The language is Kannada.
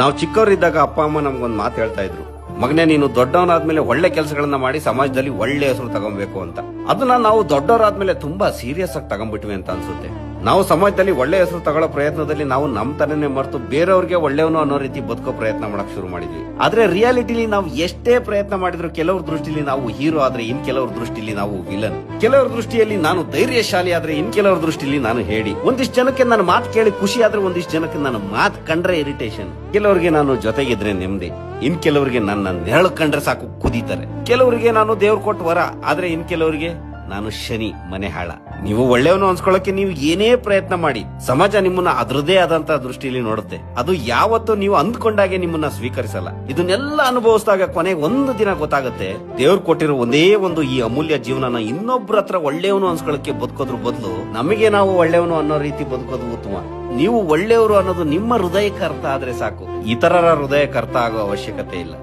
ನಾವು ಚಿಕ್ಕವರಿದ್ದಾಗ ಅಪ್ಪ, ಅಮ್ಮ ನಮ್ಗೊಂದು ಮಾತು ಹೇಳ್ತಾ ಇದ್ರು. ಮಗನೇ, ನೀನು ದೊಡ್ಡವನಾದ್ಮೇಲೆ ಒಳ್ಳೆ ಕೆಲಸಗಳನ್ನ ಮಾಡಿ ಸಮಾಜದಲ್ಲಿ ಒಳ್ಳೆ ಹೆಸರು ತಗೊಬೇಕು ಅಂತ. ಅದನ್ನ ನಾವು ದೊಡ್ಡವರಾದ್ಮೇಲೆ ತುಂಬಾ ಸೀರಿಯಸ್ ಆಗಿ ತಗೊಂಡ್ಬಿಟ್ವಿ ಅಂತ ಅನ್ಸುತ್ತೆ. ನಾವು ಸಮಾಜದಲ್ಲಿ ಒಳ್ಳೆ ಹೆಸರು ತಗೊಳ್ಳೋ ಪ್ರಯತ್ನದಲ್ಲಿ ನಾವು ನಮ್ ತನೇ ಮರೆತು ಬೇರೆಯವ್ರಿಗೆ ಒಳ್ಳೆಯವನು ಅನ್ನೋ ರೀತಿ ಬದುಕೋ ಪ್ರಯತ್ನ ಮಾಡಕ್ ಶುರು ಮಾಡಿದ್ವಿ. ಆದ್ರೆ ರಿಯಾಲಿಟಿಲಿ ನಾವು ಎಷ್ಟೇ ಪ್ರಯತ್ನ ಮಾಡಿದ್ರು ಕೆಲವ್ರ ದೃಷ್ಟಿಲಿ ನಾವು ಹೀರೋ ಆದ್ರೆ ಇನ್ ಕೆಲವ್ರ ದೃಷ್ಟಿಲಿ ನಾವು ವಿಲನ್ ಕೆಲವ್ರ ದೃಷ್ಟಿಯಲ್ಲಿ ನಾನು ಧೈರ್ಯಶಾಲಿ ಆದ್ರೆ ಇನ್ ಕೆಲವ್ರ ದೃಷ್ಟಿಲಿ ನಾನು ಹೇಳಿ ಒಂದಿಷ್ಟು ಜನಕ್ಕೆ ನನ್ನ ಮಾತು ಕೇಳಿ ಖುಷಿ ಆದ್ರೆ ಒಂದಿಷ್ಟು ಜನಕ್ಕೆ ನನ್ನ ಮಾತು ಕಂಡ್ರೆ ಇರಿಟೇಷನ್ ಕೆಲವರಿಗೆ ನಾನು ಜೊತೆಗಿದ್ರೆ ನೆಮ್ಮದಿ. ಇನ್ ಕೆಲವರಿಗೆ ನನ್ನ ನೆರಳು ಕಂಡ್ರೆ ಸಾಕು ಕುದೀತಾರೆ. ಕೆಲವರಿಗೆ ನಾನು ದೇವ್ರ ಕೊಟ್ಟು ವರ, ಆದ್ರೆ ಇನ್ ಕೆಲವರಿಗೆ ನಾನು ಶನಿ, ಮನೆ ಹಾಳ. ನೀವು ಒಳ್ಳೆಯವನು ಅನ್ಸ್ಕೊಳ್ಳೋಕೆ ನೀವು ಏನೇ ಪ್ರಯತ್ನ ಮಾಡಿ, ಸಮಾಜ ನಿಮ್ಮನ್ನ ಅದರದೇ ಆದಂತ ದೃಷ್ಟಿಯಲ್ಲಿ ನೋಡುತ್ತೆ. ಅದು ಯಾವತ್ತೂ ನೀವು ಅಂದ್ಕೊಂಡಾಗೆ ನಿಮ್ಮನ್ನ ಸ್ವೀಕರಿಸಲ್ಲ. ಇದನ್ನೆಲ್ಲ ಅನುಭವಿಸಿದಾಗ ಕೊನೆಗೆ ಒಂದು ದಿನ ಗೊತ್ತಾಗುತ್ತೆ, ದೇವ್ರು ಕೊಟ್ಟಿರೋ ಒಂದೇ ಒಂದು ಈ ಅಮೂಲ್ಯ ಜೀವನನ ಇನ್ನೊಬ್ರ ಹತ್ರ ಒಳ್ಳೆಯವನು ಅನ್ಸ್ಕೊಳ್ಳೋಕೆ ಬದುಕೋದ್ರ ಬದಲು, ನಮಗೆ ನಾವು ಒಳ್ಳೆಯವನು ಅನ್ನೋ ರೀತಿ ಬದುಕೋದು ಉತ್ತಮ. ನೀವು ಒಳ್ಳೆಯವರು ಅನ್ನೋದು ನಿಮ್ಮ ಹೃದಯಕ್ಕೆ ಅರ್ಥ ಆದ್ರೆ ಸಾಕು. ಇತರರ ಹೃದಯಕ್ಕೆ ಅರ್ಥ ಆಗೋ ಅವಶ್ಯಕತೆ ಇಲ್ಲ.